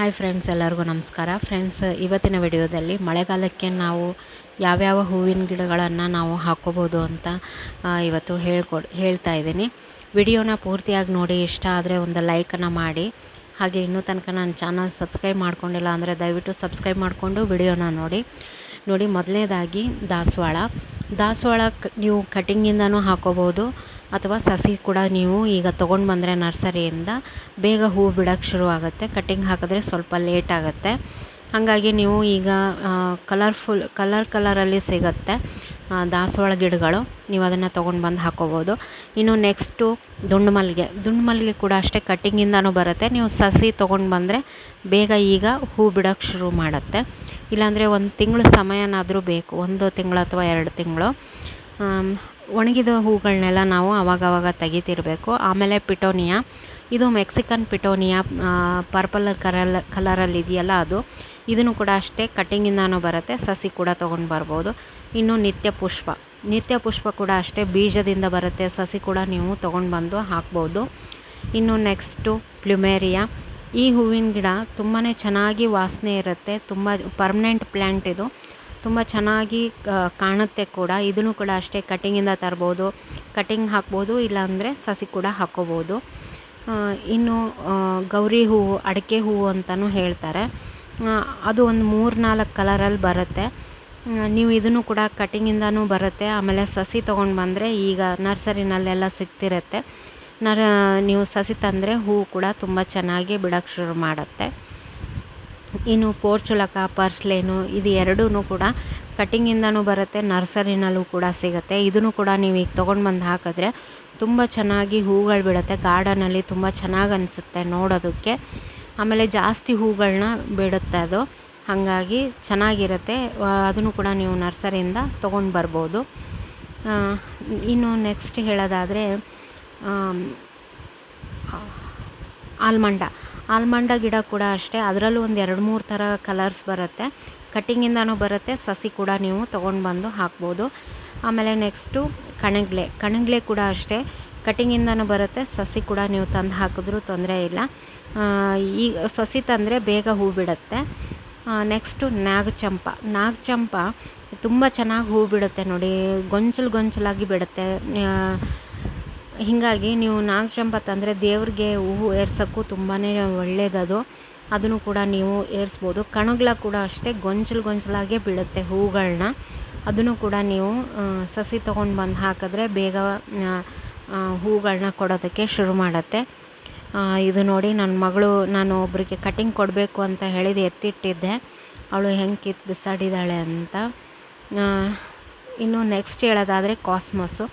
Hi friends ಎಲ್ಲರಿಗೂ ನಮಸ್ಕಾರ. Friends ಇವತ್ತಿನ ವಿಡಿಯೋದಲ್ಲಿ ಮಳೆಗಾಲಕ್ಕೆ ನಾವು ಯಾವ್ಯಾವ ಹೂವಿನ ಗಿಡಗಳನ್ನು ನಾವು ಹಾಕೋಬೋದು ಅಂತ ಇವತ್ತು ಹೇಳ್ಕೊಡ್ ಹೇಳ್ತಾ ಇದ್ದೀನಿ. ವಿಡಿಯೋನ ಪೂರ್ತಿಯಾಗಿ ನೋಡಿ, ಇಷ್ಟ ಆದರೆ ಒಂದು ಲೈಕನ್ನು ಮಾಡಿ. ಹಾಗೆ ಇನ್ನೂ ತನಕ ನನ್ನ ಚಾನಲ್ ಸಬ್ಸ್ಕ್ರೈಬ್ ಮಾಡ್ಕೊಂಡಿಲ್ಲ ಅಂದರೆ ದಯವಿಟ್ಟು ಸಬ್ಸ್ಕ್ರೈಬ್ ಮಾಡಿಕೊಂಡು ವಿಡಿಯೋನ ನೋಡಿ. ನೋಡಿ, ಮೊದಲನೇದಾಗಿ ದಾಸವಾಳ. ದಾಸವಾಳ ನೀವು ಕಟಿಂಗಿಂದನೂ ಹಾಕೋಬೋದು. ಅಥವಾ ಸಸಿ ಕೂಡ ನೀವು ಈಗ ತೊಗೊಂಡು ಬಂದರೆ ನರ್ಸರಿಯಿಂದ ಬೇಗ ಹೂ ಬಿಡೋಕ್ಕೆ ಶುರು ಆಗುತ್ತೆ. ಕಟ್ಟಿಂಗ್ ಹಾಕಿದ್ರೆ ಸ್ವಲ್ಪ ಲೇಟ್ ಆಗುತ್ತೆ. ಹಾಗಾಗಿ ನೀವು ಈಗ ಕಲರ್ಫುಲ್, ಕಲರ್ ಕಲರಲ್ಲಿ ಸಿಗುತ್ತೆ ದಾಸವಾಳ ಗಿಡಗಳು. ನೀವು ಅದನ್ನು ತೊಗೊಂಡು ಬಂದು ಹಾಕ್ಕೋಬೋದು ಇನ್ನು ನೆಕ್ಸ್ಟು ದುಂಡು ಮಲ್ಲಿಗೆ. ದುಂಡು ಮಲ್ಲಿಗೆ ಕೂಡ ಅಷ್ಟೇ ಕಟ್ಟಿಂಗಿಂದನೂ ಬರುತ್ತೆ. ನೀವು ಸಸಿ ತೊಗೊಂಡು ಬಂದರೆ ಬೇಗ ಈಗ ಹೂ ಬಿಡೋಕ್ಕೆ ಶುರು ಮಾಡುತ್ತೆ. ಇಲ್ಲಾಂದರೆ ಒಂದು ತಿಂಗಳು ಸಮಯನಾದರೂ ಬೇಕು. ಒಂದು ತಿಂಗಳು ಅಥವಾ ಎರಡು ತಿಂಗಳು. ಒಣಗಿದ ಹೂಗಳನ್ನೆಲ್ಲ ನಾವು ಅವಾಗವಾಗ ತೆಗಿತಿರಬೇಕು. ಆಮೇಲೆ ಪಿಟೋನಿಯಾ. ಇದು ಮೆಕ್ಸಿಕನ್ ಪಿಟೋನಿಯಾ ಪರ್ಪಲ್ ಕರಲ್ ಕಲರಲ್ಲಿ ಇದೆಯಲ್ಲ ಅದು. ಇದನ್ನು ಕೂಡ ಅಷ್ಟೇ ಕಟ್ಟಿಂಗಿಂದನೂ ಬರುತ್ತೆ, ಸಸಿ ಕೂಡ ತೊಗೊಂಡು ಬರ್ಬೋದು. ಇನ್ನು ನಿತ್ಯ ಪುಷ್ಪ. ನಿತ್ಯ ಪುಷ್ಪ ಕೂಡ ಅಷ್ಟೇ ಬೀಜದಿಂದ ಬರುತ್ತೆ, ಸಸಿ ಕೂಡ ನೀವು ತೊಗೊಂಡು ಬಂದು ಹಾಕ್ಬೋದು. ಇನ್ನು ನೆಕ್ಸ್ಟು ಪ್ಲುಮೇರಿಯಾ. ಈ ಹೂವಿನ ಗಿಡ ತುಂಬಾ ಚೆನ್ನಾಗಿ ವಾಸನೆ ಇರುತ್ತೆ, ತುಂಬ ಪರ್ಮನೆಂಟ್ ಪ್ಲ್ಯಾಂಟ್ ಇದು. ತುಂಬ ಚೆನ್ನಾಗಿ ಕಾಣುತ್ತೆ ಕೂಡ. ಇದನ್ನು ಕೂಡ ಅಷ್ಟೇ ಕಟ್ಟಿಂಗಿಂದ ತರ್ಬೋದು. ಕಟ್ಟಿಂಗ್ ಹಾಕ್ಬೋದು, ಇಲ್ಲಾಂದರೆ ಸಸಿ ಕೂಡ ಹಾಕ್ಕೋಬೋದು ಇನ್ನು ಗೌರಿ ಹೂವು, ಅಡಿಕೆ ಹೂವು ಅಂತಲೂ ಹೇಳ್ತಾರೆ. ಅದು ಒಂದು ಮೂರು ನಾಲ್ಕು ಕಲರಲ್ಲಿ ಬರುತ್ತೆ. ನೀವು ಇದನ್ನು ಕೂಡ ಕಟ್ಟಿಂಗಿಂದನೂ ಬರುತ್ತೆ. ಆಮೇಲೆ ಸಸಿ ತೊಗೊಂಡು ಬಂದರೆ ಈಗ ನರ್ಸರಿನಲ್ಲೆಲ್ಲ ಸಿಗ್ತಿರುತ್ತೆ. ನರ, ನೀವು ಸಸಿ ತಂದರೆ ಹೂವು ಕೂಡ ತುಂಬ ಚೆನ್ನಾಗಿ ಬಿಡೋಕ್ಕೆ ಶುರು ಮಾಡುತ್ತೆ. ಇನ್ನು ಪೋರ್ಚುಲಕ ಪರ್ಸ್ಲೇನು ಇದು ಎರಡೂ ಕೂಡ ಕಟಿಂಗಿಂದನೂ ಬರುತ್ತೆ ನರ್ಸರಿನಲ್ಲೂ ಕೂಡ ಸಿಗುತ್ತೆ. ಇದನ್ನು ಕೂಡ ನೀವು ಈಗ ತೊಗೊಂಡು ಬಂದು ಹಾಕಿದ್ರೆ ತುಂಬ ಚೆನ್ನಾಗಿ ಹೂಗಳು ಬಿಡುತ್ತೆ ಗಾರ್ಡನಲ್ಲಿ ತುಂಬ ಚೆನ್ನಾಗಿ ಅನಿಸುತ್ತೆ ನೋಡೋದಕ್ಕೆ. ಆಮೇಲೆ ಜಾಸ್ತಿ ಹೂಗಳನ್ನ ಬಿಡುತ್ತೆ ಅದು, ಹಾಗಾಗಿ ಚೆನ್ನಾಗಿರುತ್ತೆ. ಅದನ್ನು ಕೂಡ ನೀವು ನರ್ಸರಿಯಿಂದ ತೊಗೊಂಡು ಬರ್ಬೋದು. ಇನ್ನು ನೆಕ್ಸ್ಟ್ ಹೇಳೋದಾದರೆ ಆಲ್ಮಂಡ. ಆಲ್ಮಂಡ ಗಿಡ ಕೂಡ ಅಷ್ಟೇ. ಅದರಲ್ಲೂ ಒಂದು ಎರಡು ಮೂರು ಥರ ಕಲರ್ಸ್ ಬರುತ್ತೆ. ಕಟ್ಟಿಂಗಿಂದನೂ ಬರುತ್ತೆ. ಸಸಿ ಕೂಡ ನೀವು ತೊಗೊಂಡು ಬಂದು ಹಾಕ್ಬೋದು. ಆಮೇಲೆ ನೆಕ್ಸ್ಟು ಕಣಗ್ಲೆ. ಕಣಗ್ಲೆ ಕೂಡ ಅಷ್ಟೇ. ಕಟ್ಟಿಂಗಿಂದನೂ ಬರುತ್ತೆ. ಸಸಿ ಕೂಡ ನೀವು ತಂದು ಹಾಕಿದ್ರೂ ತೊಂದರೆ ಇಲ್ಲ. ಈಗ ಸಸಿ ತಂದರೆ ಬೇಗ ಹೂ ಬಿಡುತ್ತೆ. ನೆಕ್ಸ್ಟು ನಾಗಚಂಪ. ನಾಗಚಂಪ ತುಂಬ ಚೆನ್ನಾಗಿ ಹೂ ಬಿಡುತ್ತೆ ನೋಡಿ. ಗೊಂಚಲು ಗೊಂಚಲಾಗಿ ಬಿಡುತ್ತೆ. ಹೀಗಾಗಿ ನೀವು ನಾಗಚಂಪತ್ ಅಂದರೆ ದೇವ್ರಿಗೆ ಹೂವು ಏರ್ಸೋಕ್ಕೂ ತುಂಬಾ ಒಳ್ಳೆಯದದು ಅದನ್ನು ಕೂಡ ನೀವು ಏರಿಸ್ಬೋದು. ಕಣಗ್ಲ ಕೂಡ ಅಷ್ಟೇ ಗೊಂಚಲು ಗೊಂಚಲಾಗೆ ಬೀಳುತ್ತೆ ಹೂಗಳನ್ನ. ಅದನ್ನು ಕೂಡ ನೀವು ಸಸಿ ತೊಗೊಂಡು ಬಂದು ಹಾಕಿದ್ರೆ ಬೇಗ ಹೂಗಳನ್ನ ಕೊಡೋದಕ್ಕೆ ಶುರು ಮಾಡುತ್ತೆ. ಇದು ನೋಡಿ ನನ್ನ ಮಗಳು, ನಾನು ಒಬ್ಬರಿಗೆ ಕಟಿಂಗ್ ಕೊಡಬೇಕು ಅಂತ ಹೇಳಿದ ಎತ್ತಿಟ್ಟಿದ್ದೆ. ಅವಳು ಹೆಂಗೆ ಕಿತ್ತು ಬಿಸಾಡಿದ್ದಾಳೆ ಅಂತ. ಇನ್ನು ನೆಕ್ಸ್ಟ್ ಹೇಳೋದಾದರೆ ಕಾಸ್ಮೋಸು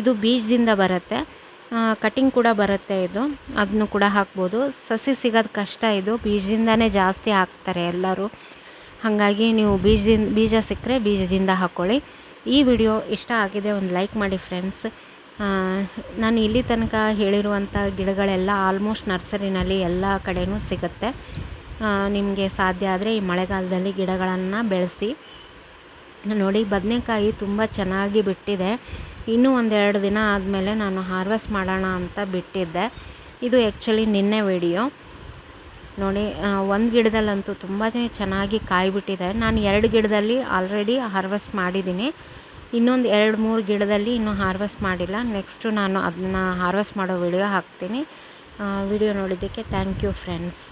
ಇದು ಬೀಜದಿಂದ ಬರುತ್ತೆ. ಕಟಿಂಗ್ ಕೂಡ ಬರುತ್ತೆ ಇದು. ಅದನ್ನು ಕೂಡ ಹಾಕ್ಬೋದು. ಸಸಿ ಸಿಗೋದು ಕಷ್ಟ ಇದು. ಬೀಜದಿಂದನೇ ಜಾಸ್ತಿ ಹಾಕ್ತಾರೆ ಎಲ್ಲರೂ. ಹಾಗಾಗಿ ನೀವು ಬೀಜದಿಂದ ಬೀಜ ಸಿಕ್ಕರೆ ಬೀಜದಿಂದ ಹಾಕ್ಕೊಳ್ಳಿ ಈ ವಿಡಿಯೋ ಇಷ್ಟ ಆಗಿದೆ ಒಂದು ಲೈಕ್ ಮಾಡಿ ಫ್ರೆಂಡ್ಸ್ ನಾನು ಇಲ್ಲಿ ತನಕ ಹೇಳಿರುವಂಥ ಗಿಡಗಳೆಲ್ಲ ಆಲ್ಮೋಸ್ಟ್ ನರ್ಸರಿನಲ್ಲಿ ಎಲ್ಲ ಕಡೆಯೂ ಸಿಗುತ್ತೆ. ನಿಮಗೆ ಸಾಧ್ಯ ಆದರೆ ಈ ಮಳೆಗಾಲದಲ್ಲಿ ಗಿಡಗಳನ್ನು ಬೆಳೆಸಿ. ನೋಡಿ, ಬದನೆಕಾಯಿ ತುಂಬ ಚೆನ್ನಾಗಿ ಬಿಟ್ಟಿದೆ. ಇನ್ನೂ ಒಂದೆರಡು ದಿನ ಆದಮೇಲೆ ನಾನು ಹಾರ್ವೆಸ್ಟ್ ಮಾಡೋಣ ಅಂತ ಬಿಟ್ಟಿದ್ದೆ. ಇದು ಆ್ಯಕ್ಚುಲಿ ನಿನ್ನೆ ವಿಡಿಯೋ ನೋಡಿ ಒಂದು ಗಿಡದಲ್ಲಂತೂ ತುಂಬಾ ಚೆನ್ನಾಗಿ ಕಾಯಿ ಬಿಟ್ಟಿದೆ ನಾನು ಎರಡು ಗಿಡದಲ್ಲಿ ಆಲ್ರೆಡಿ ಹಾರ್ವೆಸ್ಟ್ ಮಾಡಿದ್ದೀನಿ. ಇನ್ನೊಂದು ಎರಡು, ಮೂರು ಗಿಡದಲ್ಲಿ ಇನ್ನೂ ಹಾರ್ವೆಸ್ಟ್ ಮಾಡಿಲ್ಲ. ನೆಕ್ಸ್ಟು ನಾನು ಅದನ್ನ ಹಾರ್ವೆಸ್ಟ್ ಮಾಡೋ ವಿಡಿಯೋ ಹಾಕ್ತೀನಿ. ವಿಡಿಯೋ ನೋಡಿದ್ದಕ್ಕೆ ಥ್ಯಾಂಕ್ ಯು ಫ್ರೆಂಡ್ಸ್